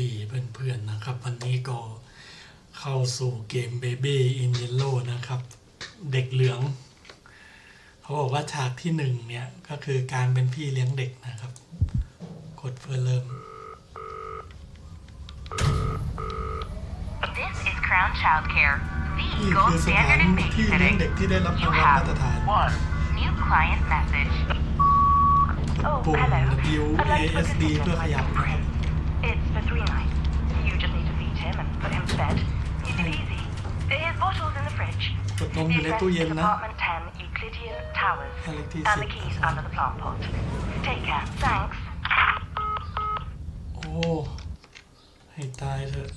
ดีเพื่อนๆนะครับ วันนี้ก็เข้าสู่เกม Baby in Yellow นะครับ เด็กเหลือง เขาบอกว่าฉากที่หนึ่งเนี่ย ก็คือการเป็นพี่เลี้ยงเด็กนะครับ กดเพื่อเริ่ม This is Crown Childcare, นี่ the คือ gold สถาน standard in ที่เลี้ยง babysitting. เด็กที่ได้รับรางวัลมาตรฐาน One. New client message. Oh, ปุ่ม hello. W I'd like to A book S a D session เพื่อ for ข my ยับ son นะครับ It's for three nights. You just need to feed him and put him to bed. You do easy. His bottle's in the fridge. กดนมอ The ยู่ใน address ตู้เย็น is นะ apartment 10, Euclidean Towers. บ้านเลขที่ And สิ the บ keys under the plant pot. Take care. Thanks. โอ้ให้ตายเถอะ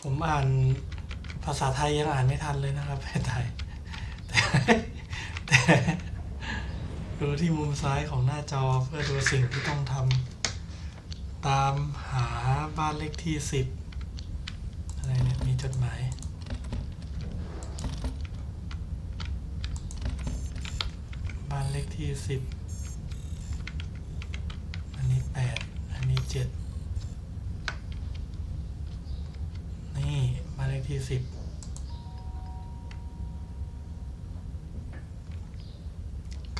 ผมอ่านภาษาไทยยังอ่านไม่ทันเลยนะครับให้ตายแต่แต่ ดูที่มุมซ้ายของหน้าจอเพื่อดูสิ่งที่ต้องทำตามหาบ้านเลขที่สิบอะไรเนี่ยมีจดหมายบ้านเลขที่สิบอันนี้แปดอันนี้เจ็ดนี่บ้านเลขที่สิบ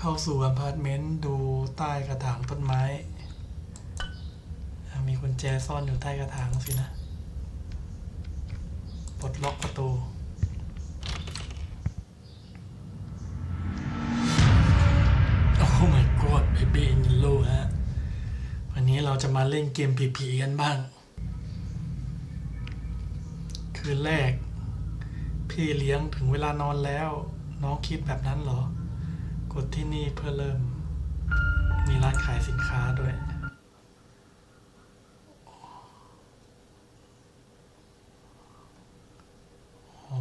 เข้าสู่อพาร์ตเมนต์ดูใต้กระถางต้นไม้ มีกุญแจซ่อนอยู่ใต้กระถางสินะปลดล็อกประตูโอ้ my god baby in yellow ฮะวันนี้เราจะมาเล่นเกมผีๆกันบ้าง คืนแรก พี่เลี้ยงถึงเวลานอนแล้ว น้องคิดแบบนั้นเหรอ กดที่นี่เพื่อเริ่ม มีร้านขายสินค้าด้วยอ๋อ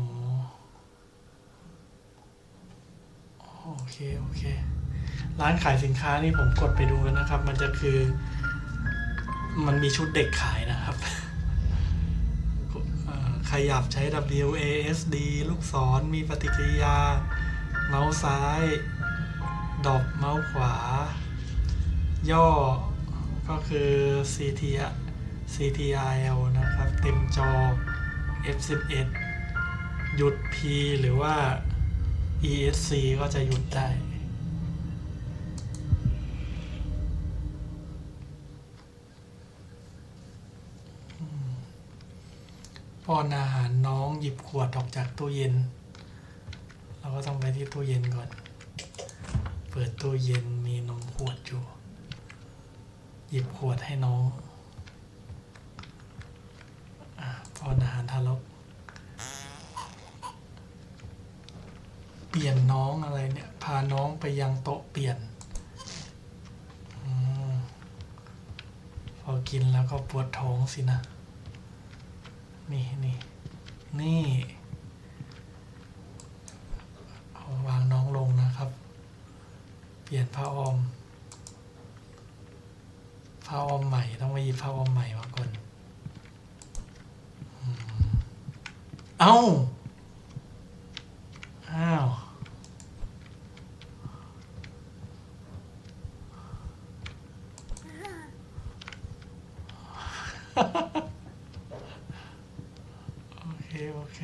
โอเค โอเค ร้านขายสินค้านี่ผมกดไปดูแล้วนะครับ มันจะคือ มันมีชุดเด็กขายนะครับเอ่อขยับใช้ W A S D ลูกศรมีปฏิกิริยา เมาส์ซ้าย ดอกเมาส์ขวา ย่อก็คือ C T C T R L นะครับ เต็มจอ F 1 1 หยุด P หรือว่า E S C ก็จะหยุดได้ ป้อนอาหารน้องหยิบขวดออกจากตู้เย็น เราก็ต้องไปที่ตู้เย็นก่อน เปิดตู้เย็นมีนมขวดอยู่ หยิบขวดให้น้องอะป้อนอาหารทารกเปลี่ยนน้องอะไรเนี่ย พาน้องไปยังโต๊ะเปลี่ยนอมพอกินแล้วก็ปวดท้องสินะ นี่นี่นี่เอาวางน้องลงนะครับ เป ลี่ยนผ้าอ้อมผ้าอ้อมใหม่ต้องไปหยิบผ้าอ้อมใหม่มาก่อน เอ้าว โอเค โอเค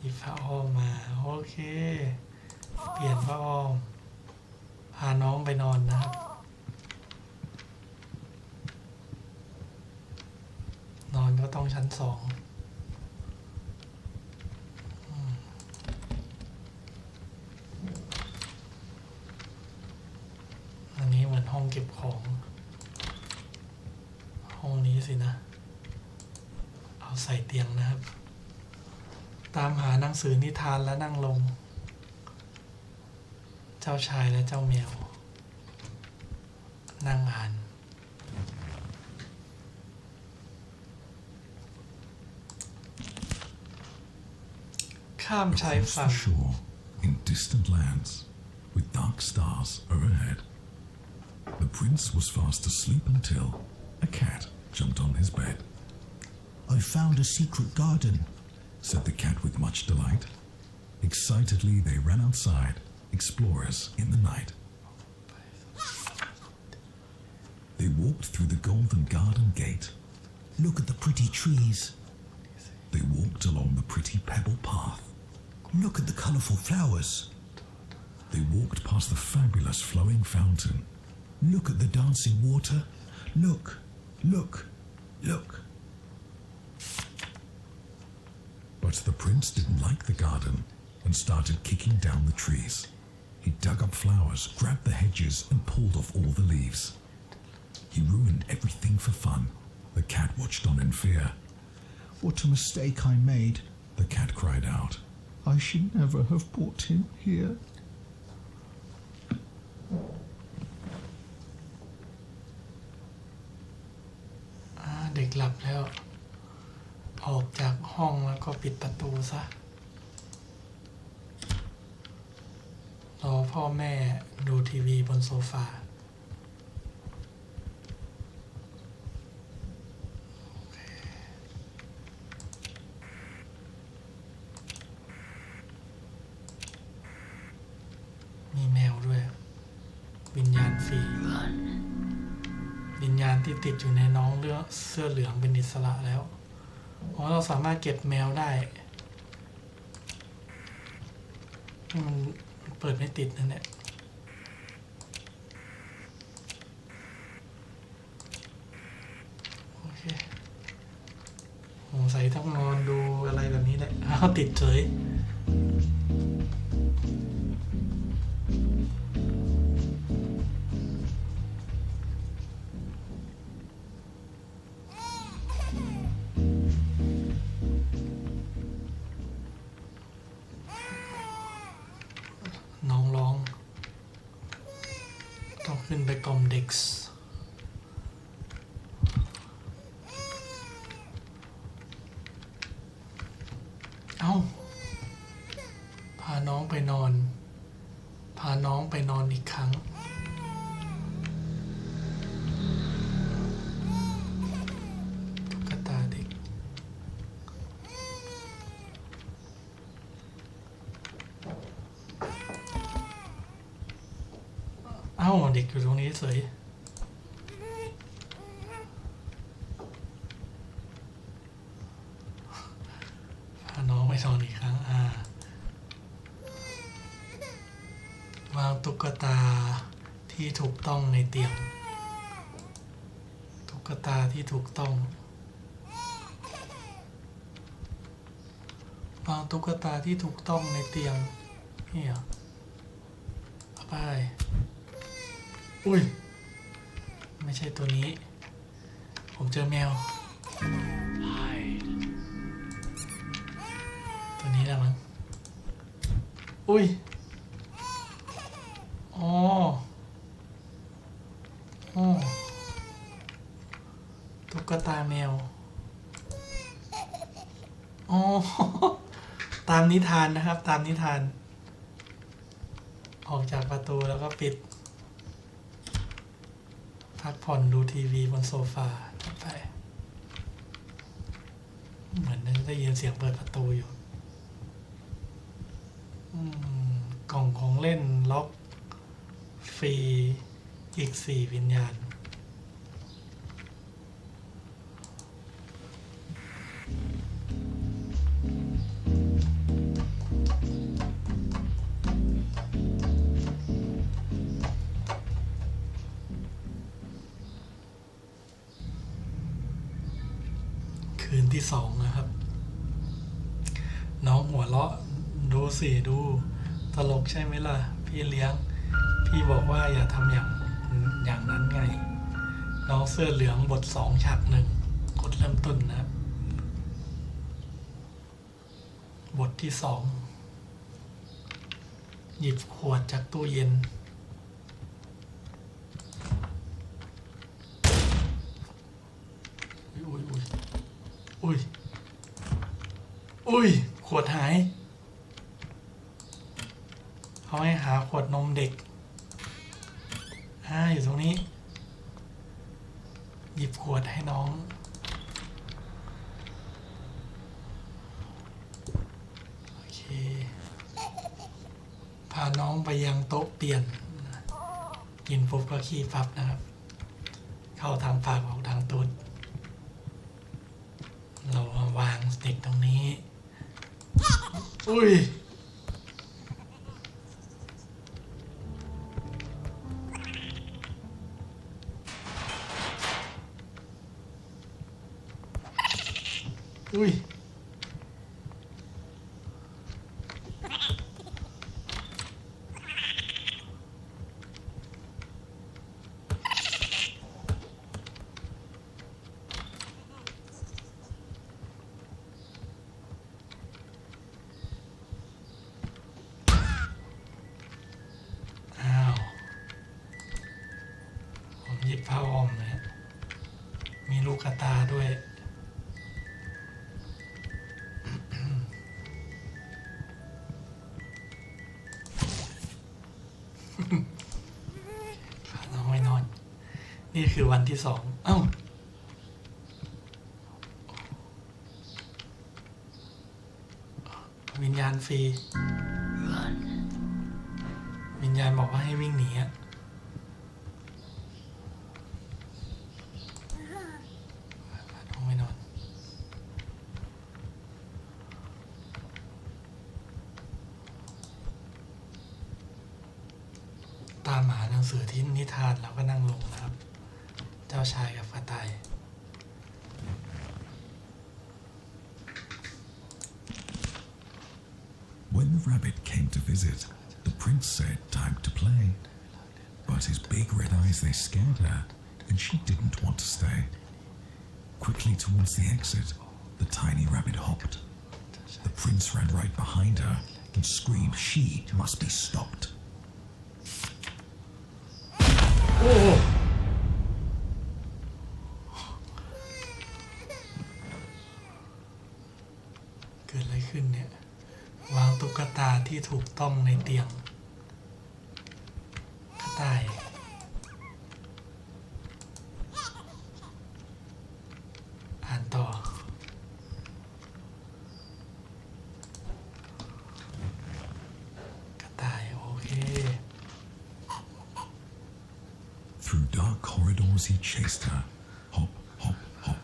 หยิบผ้าอ้อมมา โอเค เปลี่ยนผ้าอ้อม พาน้องไปนอนนะครับ นอนก็ ต้องชั้นสองอันนี้เหมือนห้องเก็บของ ห้องนี้สินะ เอาใส่เตียงนะครับ ตามหาหนังสือนิทานและนั่งลง เจ้าชายและเจ้าแมวนั่งอ่าน calm type shore in distant lands with dark stars overhead. The prince was fast asleep until a cat jumped on his bed. I found a secret garden, said the cat with much delight. Excitedly, they ran outside, explorers in the night. They walked through the golden garden gate. Look at the pretty trees. They walked along the pretty pebble path. Look at the colourful flowers. They walked past the fabulous flowing fountain. Look at the dancing water. Look, look, look. But the prince didn't like the garden and started kicking down the trees. He dug up flowers, grabbed the hedges, and pulled off all the leaves. He ruined everything for fun. The cat watched on in fear. What a mistake I made. The cat cried out. I should never have brought him here. อ่าเด็กหลับแล้ว ออกจากห้องแล้วก็ปิดประตูซะ รอพ่อแม่ดูทีวีบนโซฟา เสื้อเหลืองเป็นอิสระแล้ว อ๋อ เราสามารถเก็บแมวได้ มันเปิดไม่ติดนั่นแหละโอเคสงสัยต้องนอนดูอะไรแบบนี้แหละอ้าวติดเฉยาเด็กอยู่ตรงนี้เฉยพาน้องไปนอนอีกครั้งอ่าวางตุ๊กตาที่ถูกต้องในเตียง ตุ๊กตาที่ถูกต้องวางตุ๊กตาที่ถูกต้องในเตียงนี่เหรอไป อุ้ย ไม่ใช่ตัวนี้ ผมเจอแมว ตัวนี้แหละมั้ง อุ้ย อ๋ออ๋อตุ๊กตาแมว อ๋อ ตามนิทานนะครับ ตามนิทาน ออกจากประตูแล้วก็ปิด พักผ่อนดูทีวีบนโซฟาไป เหมือนได้ยินเสียงเปิดประตูอยู่กล่องของเล่นล็อก ฟรี อีกสี่วิญญาณ คืนที่สองนะครับ น้องหัวเราะดูสิดู ตลกใช่ไหมล่ะ พี่เลี้ยง พี่บอกว่าอย่าทำอย่างอย่างนั้นไง น้องเสื้อเหลืองบทสองฉากหนึ่งกดเริ่มต้นนะครับ บทที่สองหยิบขวดจากตู้เย็น อุ้ยอุ้ยอุ้ย อุ้ย ขวดหาย เขาให้หาขวดนมเด็กอ่าอยู่ตรงนี้ หยิบขวดให้น้อง โอเค พาน้องไปยังโต๊ะเปลี่ยน กินปุ๊บก็ขี้ปั๊บนะครับ เข้าทางปากออกทางตูดเรามาวางสติ๊กตรงนี้ อุ้ นี่คือวันที่สองเอ้าวิญญาณฟรี วิญญาณบอกว่าให้วิ่งหนีอะพาน้องไม่นอนตามหาหนังสือที่นิทานแล้วก็นั่งลงนะครับ เจ้าชายกับกระต่าย When the rabbit came to visit, the prince said time to play. But his big red eyes, they scared her, and she didn't want to stay. Quickly towards the exit, the tiny rabbit hopped. The prince ran right behind her and screamed she must be stopped. โ ต้องในเตียงกระต่าย อ่านต่อ กระต่าย โอเค Through dark corridors he chased her. Hop, hop, hop.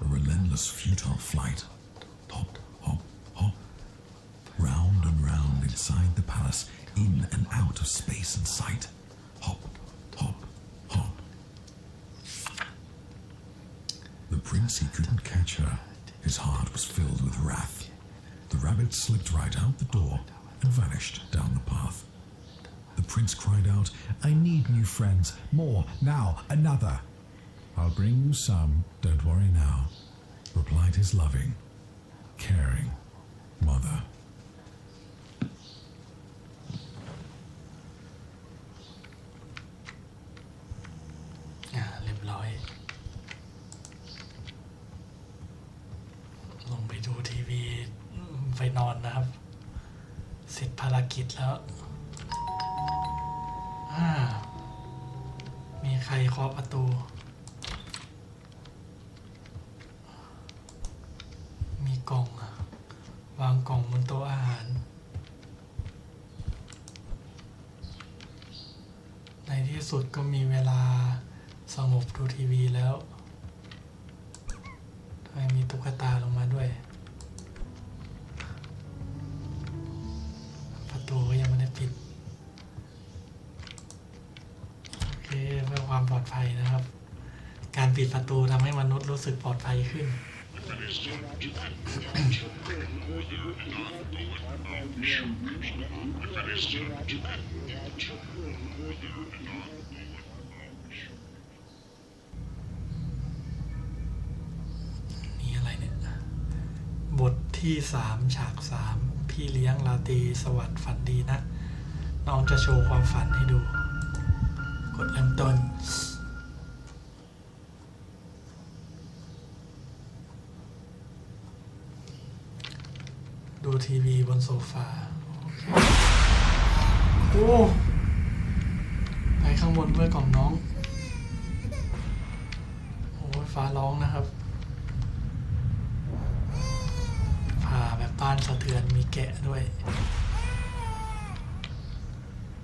A relentless, futile flight. Palace, in and out of space and sight. Hop, hop, hop. The prince, he couldn't catch her. His heart was filled with wrath. The rabbit slipped right out the door and vanished down the path. The prince cried out, I need new friends. More. Now, another. I'll bring you some, don't worry now, replied his loving, caring ร็จภารกิจแล้วอ่ามีใครเคาะประตู มีกล่อง วางกล่องบนโต๊ะอาหาร ในที่สุดก็มีเวลาสงบดูทีวีแล้วทำไมมีตุ๊กตาลงมาด้วย ปลอดภัยนะครับ การปิดประตูทำให้มนุษย์รู้สึกปลอดภัยขึ้น นี่อะไรเนี่ย บทที่สามฉากสามพี่เลี้ยงลาตีสวัสดิ์ฝันดีนะ น้องจะโชว์ความฝันให้ดู กดเริ่มต้น ดูทีวีบนโซฟา โอ้ ไปข้างบนเพื่อกล่อมน้อง โอ้ฟ้าร้องนะครับผ่าแบบบ้านสะเทือนมีแกะด้วย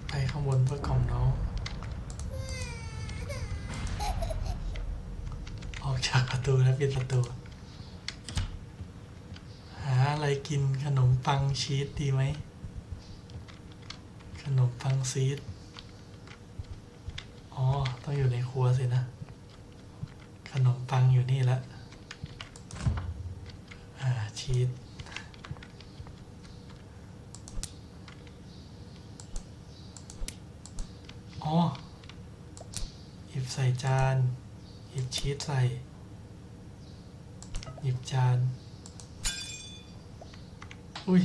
ไปข้างบนเพื่อกล่อมน้อง จากประตูแล้วปิดประตู หาอะไรกินขนมปังชีสดีไหม ขนมปังซีสอ๋อ ต้องอยู่ในครัวสินะ ขนมปังอยู่นี่ละอ่าชีสอ๋อหยิบใส่จานหยิบชีสใส่ หยิบจาน อุ้ย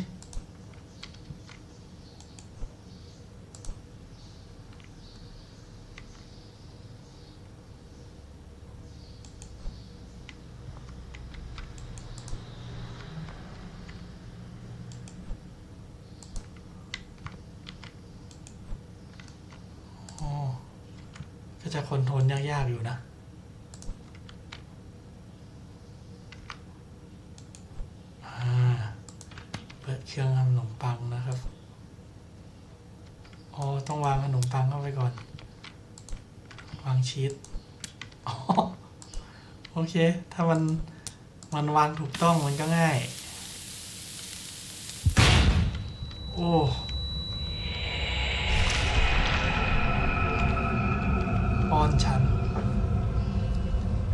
อ๋อก็จะคอนโทรลยาก ๆ อยู่นะ อ่า เปิดเครื่องทำขนมปังนะครับ อ๋อ ต้อง วางขนมปังเข้าไปก่อน วางชีสโอเค ถ้ามัน มันวางถูกต้องมันก็ง่าย โอ้ป้อนฉัน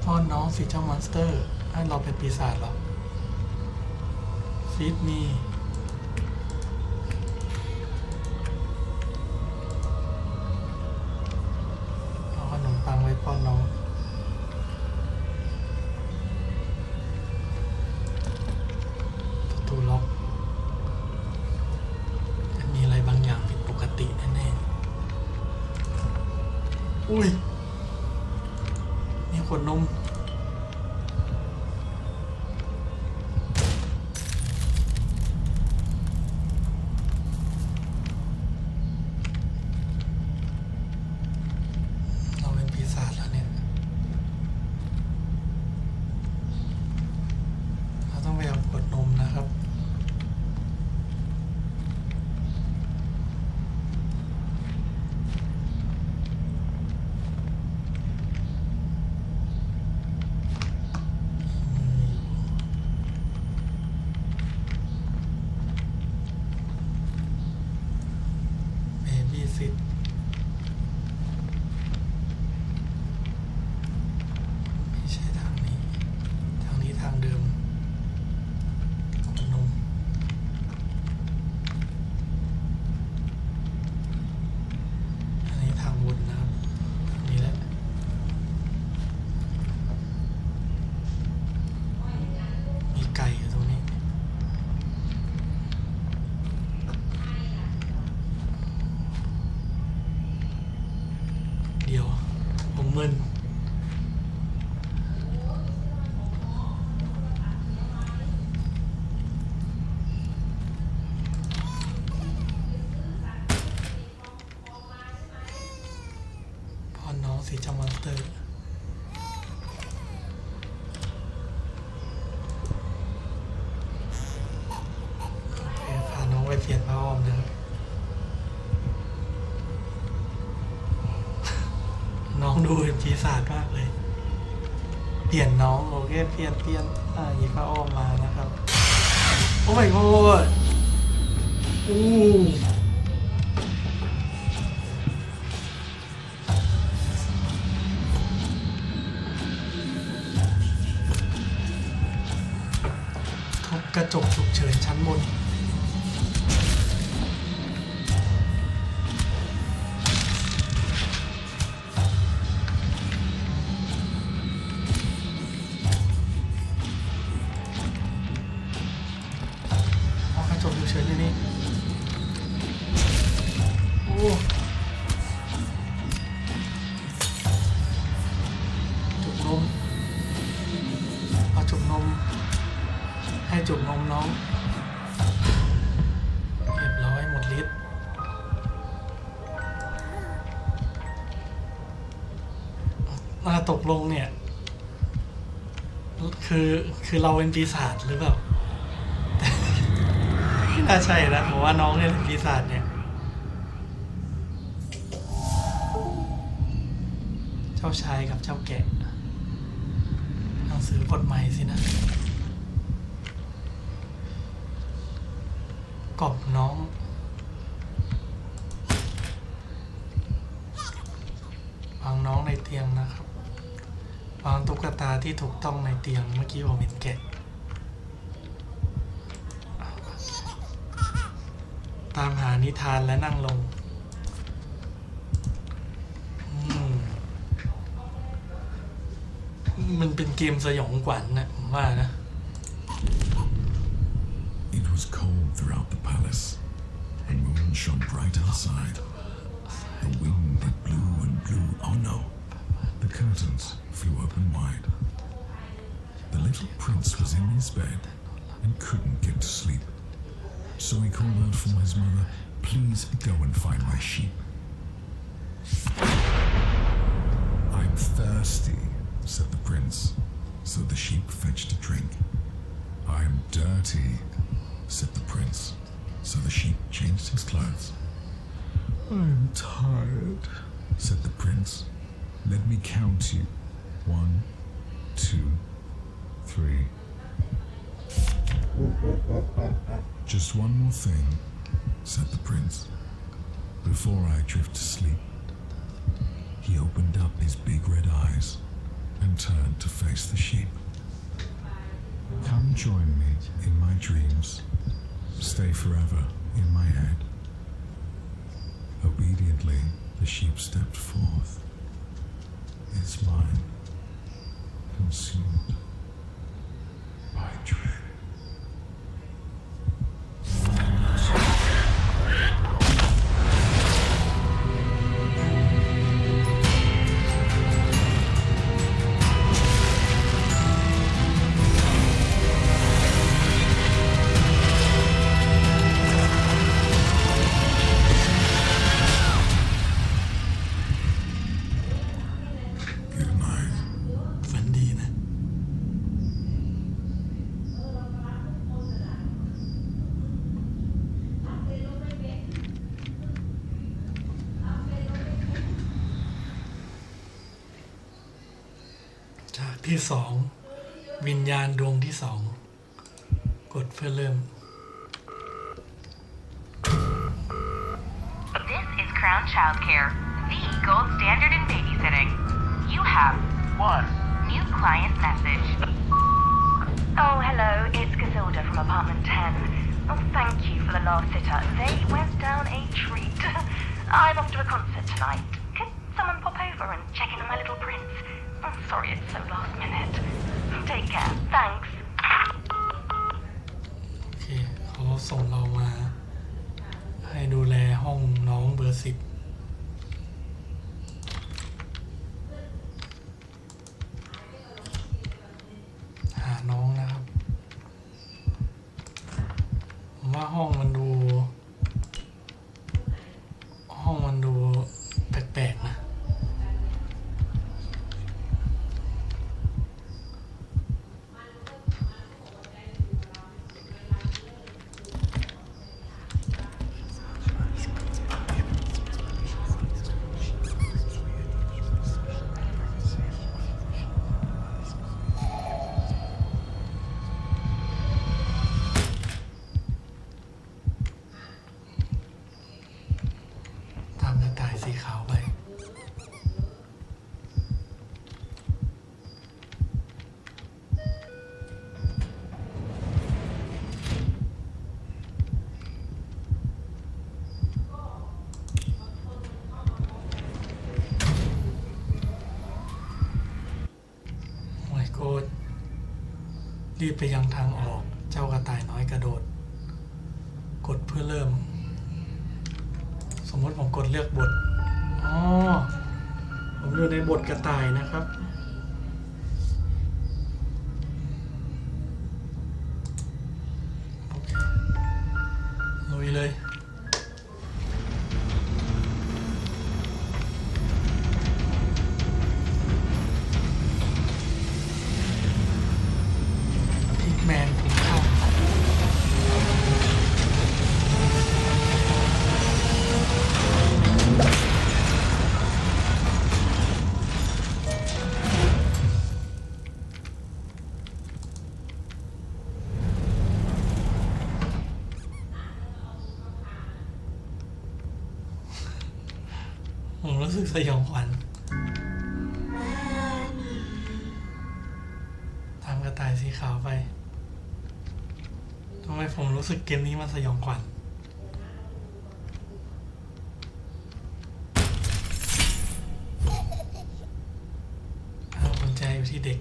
ป้อนน้องสิเจ้ามอนสเตอร์ให้เราเป็นปีศาจหรอฟีดมีเดูเป็นปีศาจมากเลย เปลี่ยนน้องโอเคเปลี่ยนเปลี่ยนอ่ายีฟ้าอ้อมมานะครับ โอ้ my god อู้ มาตกลงเนี่ย คือคือเราเป็นปีศาจหรือเปล่าไม่น่าใช่นะผมว่าน้องเนี่ยเป็นปีศาจเนี่ยเจ้าชายกับเจ้าแกะหนังสือบทใหม่สินะกอบน้องวางน้องในเตียงนะครับ วางตุ๊กตาที่ถูกต้องในเตียงเมื่อกี้ผมเห็นแกะตามหานิทานและนั่งลงมันเป็นเกมสยองขวัญนะผมว่านะ It was cold throughout the palace. The moon shone bright outside. The wind it blew and blew. Oh no! The curtains flew open wide. The little prince was in his bed and couldn't get to sleep. So he called out for his mother, Please go and find my sheep. I'm thirsty, said the prince. So the sheep fetched a drink. I'm dirty, said the prince. So the sheep changed his clothes. I'm tired, said the prince. Let me count you. One, two, three. Just one more thing, said the prince. Before I drift to sleep, he opened up his big red eyes and turned to face the sheep. Come join me in my dreams. Stay forever in my head. Obediently, the sheep stepped forth. Its mine, consumed by dread. สอง วิญญาณดวงที่สอง กดเพื่อเริ่ม This is Crown Childcare, the gold standard in babysitting. You have one new client message. Oh, hello, it's Casilda from apartment 10. Oh, thank you for the last sitter. They went down a treat. I'm off to a concert tonight. Could someone pop over and check in on my little prince? I'm sorry it's so last minute. Take care. Thanks. โอเคเขาส่งเรามา ให้ดูแลห้องน้องเบอร์สิบ บไปยังทางออก เจ้ากระต่ายน้อยกระโดด กดเพื่อเริ่ม สมมติผมกดเลือกบท อ๋อ ผมอยู่ในบทกระต่ายนะครับโอเคลุยเลย สยองขวัญตามกระต่ายสีขาวไปทำไมผมรู้สึกเกมนี้มันสยองขวัญเอาคนใจอยู่ที่เด็ก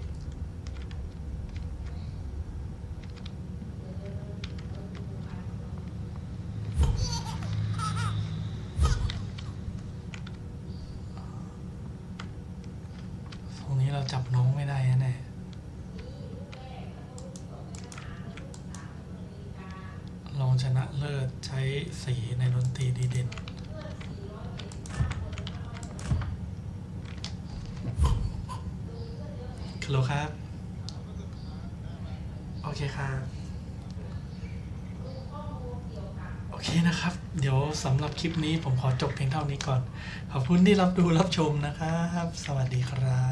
ตรงนี้เราจับน้องไม่ได้แน่ๆลองชนะเลิศใช้ สีในดนตรีดีเด่นฮัลโหลครับ โอเคครับโอเคนะครับ เดี๋ยวสำหรับคลิปนี้ผมขอจบเพียงเท่านี้ก่อน ขอบคุณที่รับดูรับชมนะครับ สวัสดีครับ